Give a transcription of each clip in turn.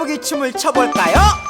거북이 춤을 춰볼까요?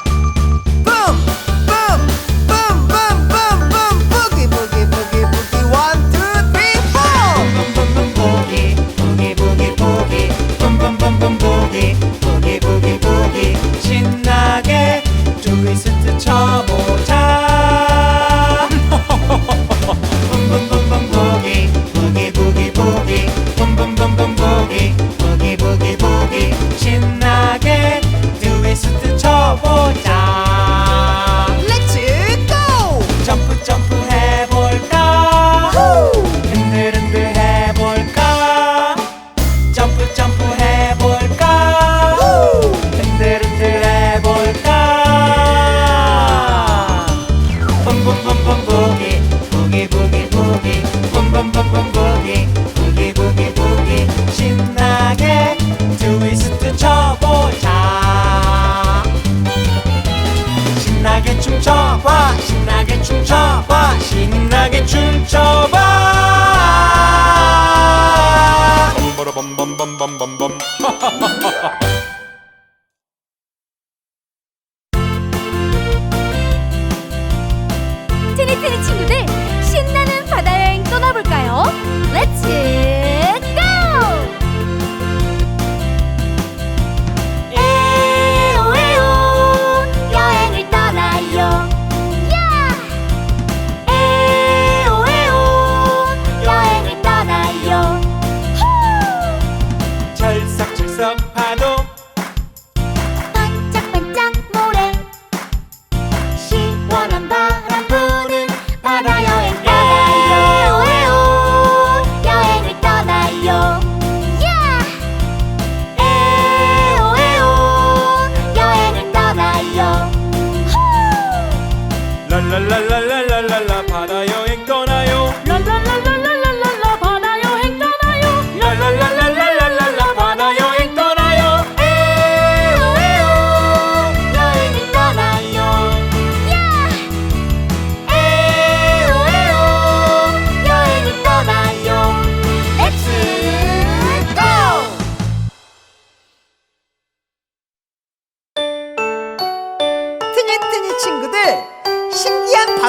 bum bum bum.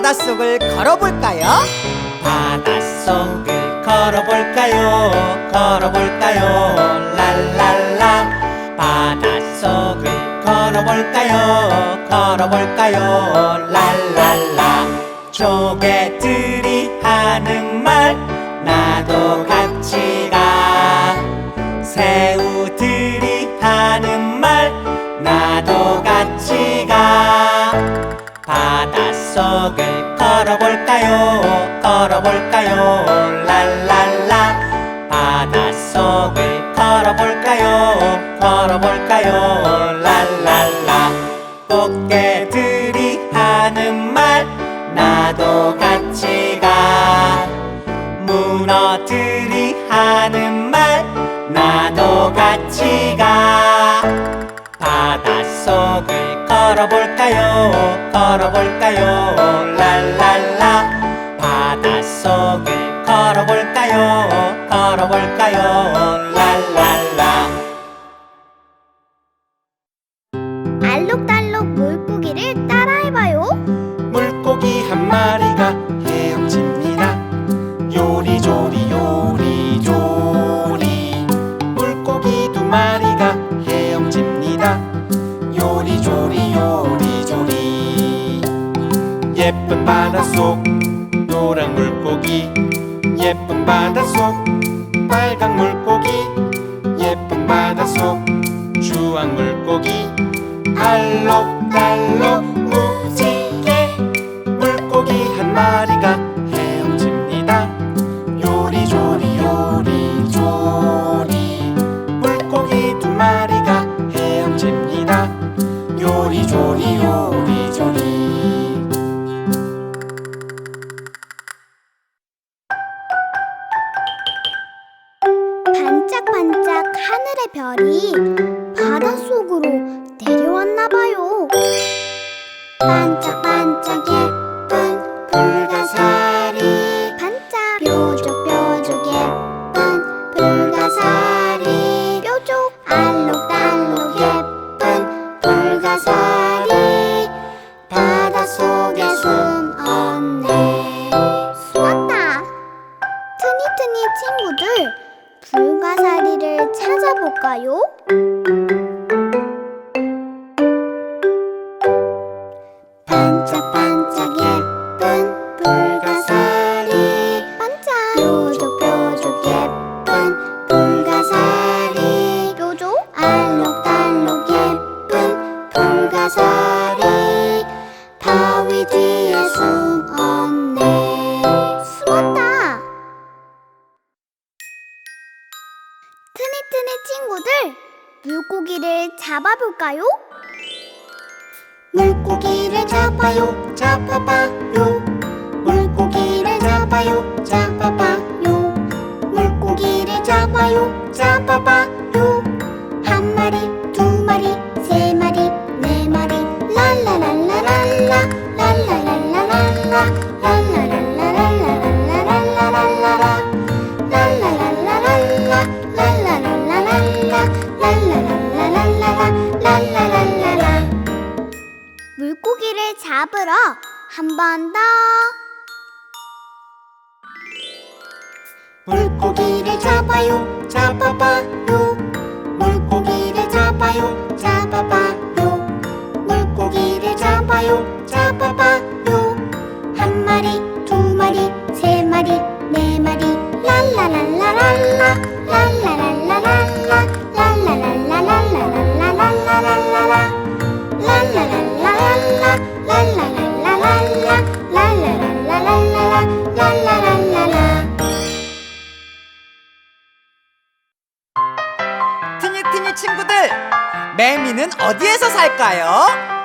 바닷속을 걸어볼까요? 바닷속을 걸어볼까요? 걸어볼까요? 랄랄라 바닷속을 걸어볼까요? 걸어볼까요? 랄랄라 조개들이 하는 말 나도 같이 가 새우들이 하는 말 나도 걸어볼까요? 랄랄라. 바닷속을 걸어볼까요? 걸어볼까요? 랄랄라. 꽃게들이 하는 말 나도 같이 가. 문어들이 하는 말 나도 같이 가. 바닷속을 걸어볼까요? 걸어볼까요? 랄랄라. 속을 걸어볼까요? 걸어볼까요? Hello, hello. 물고기를 잡으러 한 번 더. 물고기를 잡아요, 잡아봐요. 팅이팅이 친구들 매미는 어디에서 살까요?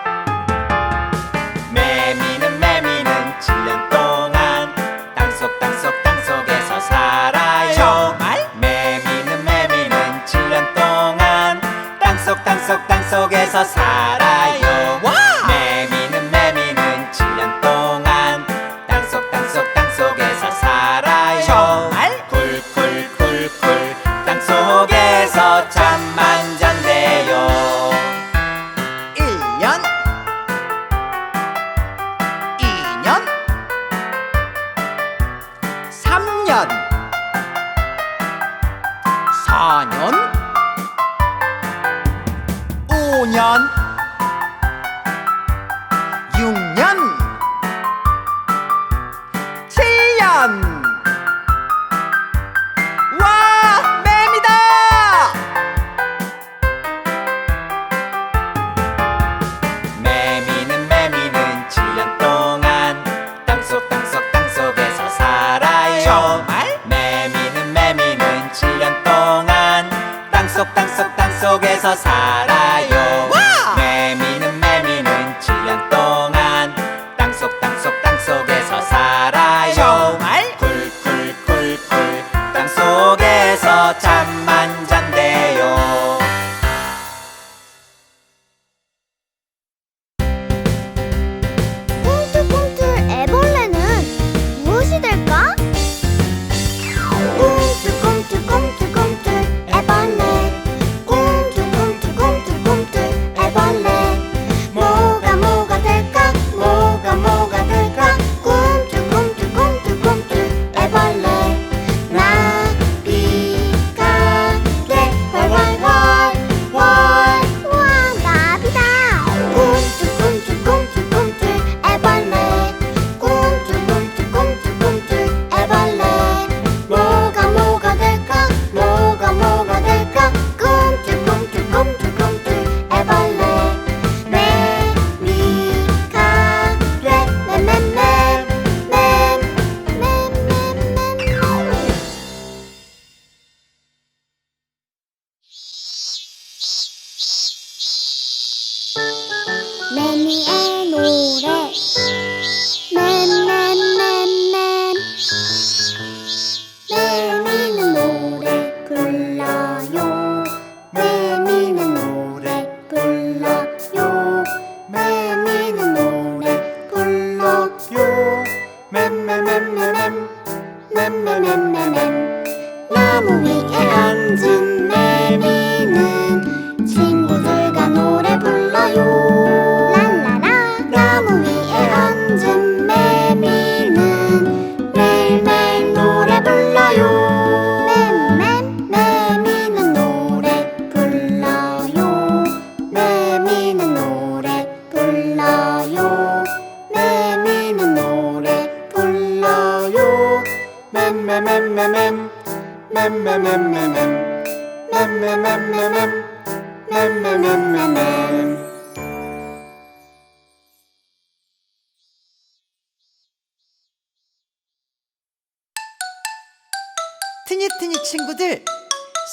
트니트니 친구들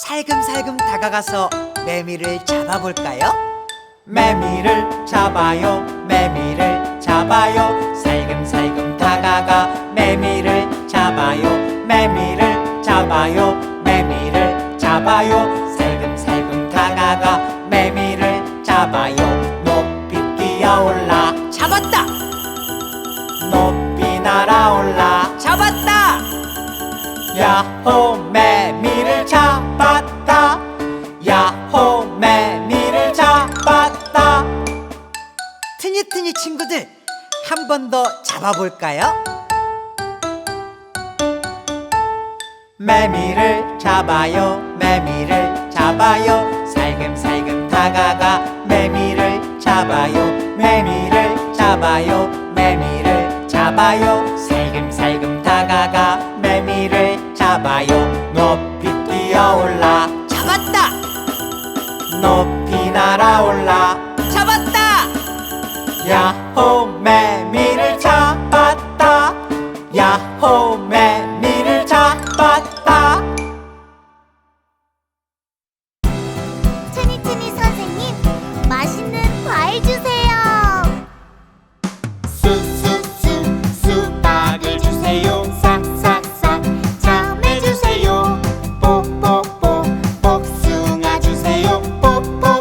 살금살금 다가가서 매미를 잡아볼까요? 매미를 잡아요 매미를 잡아요 살금살금 다가가 매미를 잡아요. 매미를 잡아요. 매미를 잡아요. 살금살금 다가가 매미를 잡아요. 높이 뛰어올라. 잡았다! 높이 날아올라. 잡았다! 야호 매미를 잡았다. 야호 매미를 잡았다. 트니트니 친구들 한 번 더 잡아볼까요? 매미를 잡아요 매미를 잡아요. 살금살금 다가가 매미를 잡아요 매미를 잡아요 매미를 잡아요. 살금살금 다가가 매미를 잡아요 pop, pop.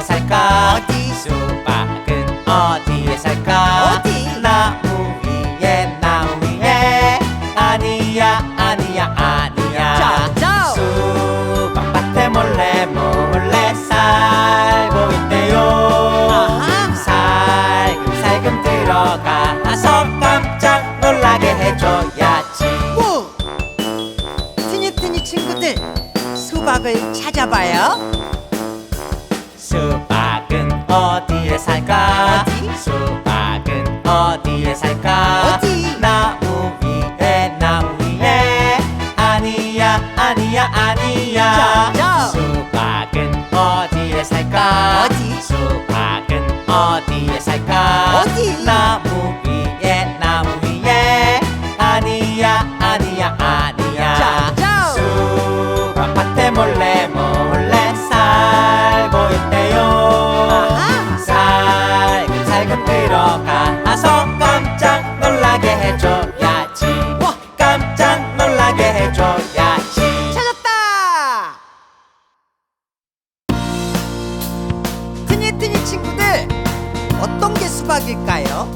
어디에 살까? 어디? 수박은 어디에 살까? 어디? 나무 위에 나무 위에 아니야 아니야 아니야 자, 자. 수박밭에 몰래 몰래 살고 있대요. 살금살금 들어가서 깜짝 놀라게 해줘야지 오! 트니트니 친구들 수박을 찾아봐요 살까? 어디? 수박은 어디에 살까? 어디? 나무 위에 나무 위에 아니야 아니야 아니야 자, 자. 수박은 어디에 살까? 어디? 수박은 어디에 살까? 어디? 나무 수박일까요?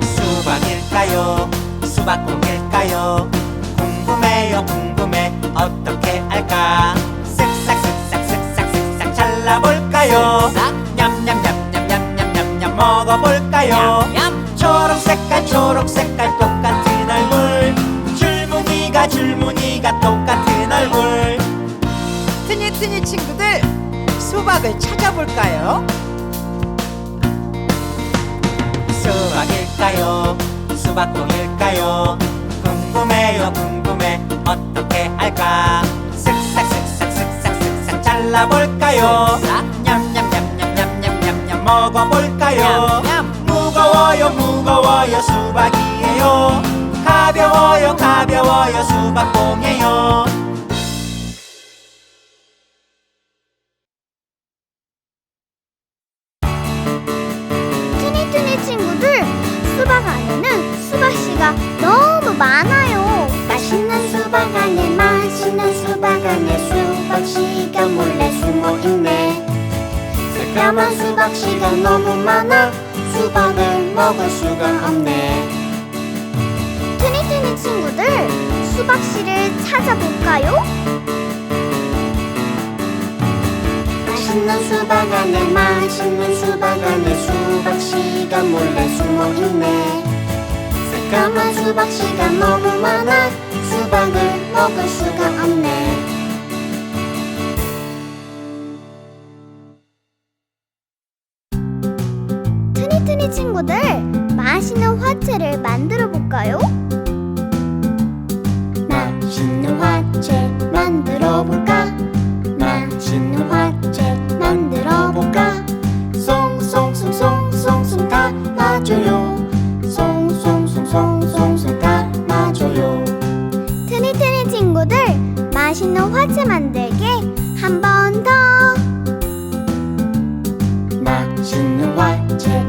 수박일까요? 수박콩일까요? 궁금해요 궁금해 어떻게 알까? 쓱싹 쓱싹 쓱싹 쓱싹 잘라볼까요? 싹. 냠냠냠냠냠냠냠냠 먹어볼까요? 냠. 초록 색깔 초록 색깔 똑같은 얼굴 줄무늬가 줄무늬가 똑같은 얼굴 트니트니 친구들 수박을 찾아볼까요? 수박일까요? 수박콩일까요? 궁금해요 궁금해. 어떻게 알까? 쓱싹 쓱싹 쓱싹 쓱싹 잘라볼까요? 냠냠냠냠냠냠냠냠 먹어볼까요? 무거워요 무거워요. 수박이에요. 가벼워요 가벼워요. 수박봉이에요 수박씨가 몰래 숨어있네. 새까만 수박씨가 너무 많아 수박을 먹을 수가 없네. 투니투니 친구들 수박씨를 찾아볼까요? 맛있는 수박 안에 맛있는 수박 안에 수박씨가 몰래 숨어있네. 새까만 수박씨가 너무 많아 수박을 먹을 수가 없네 친구들 맛있는 화채를 만들어 볼까요? 맛있는 화채 만들어 볼까? 맛있는 화채 만들어 볼까? 송송송송송송 담아줘요 송송송송송송 담아줘요 트니트니 친구들 맛있는 화채 만들기 한 번 더 맛있는 화채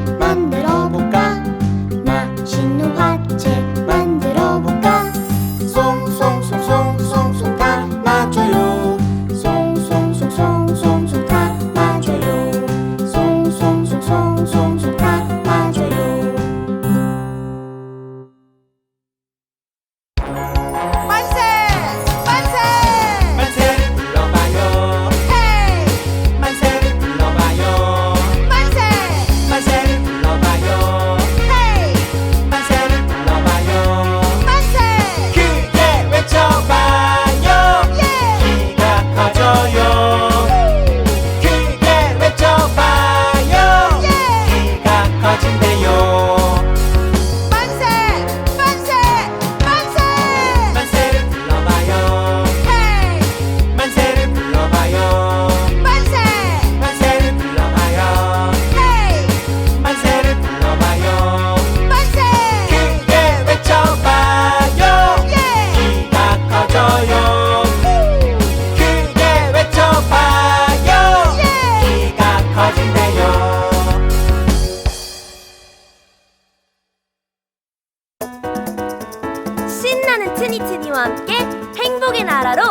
행복의 나라로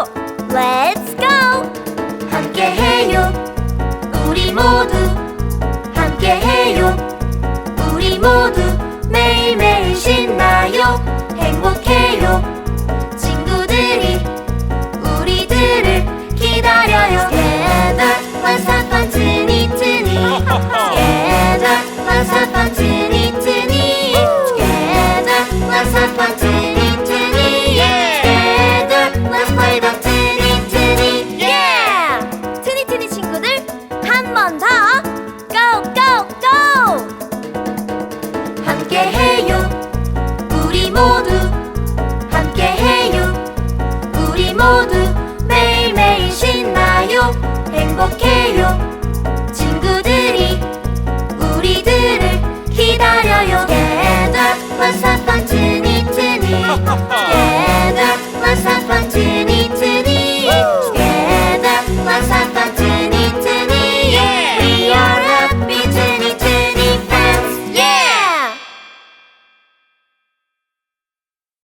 Let's go! 함께해요. 우리 모두 함께해요. 우리 모두 매일매일 신나요. 행복해요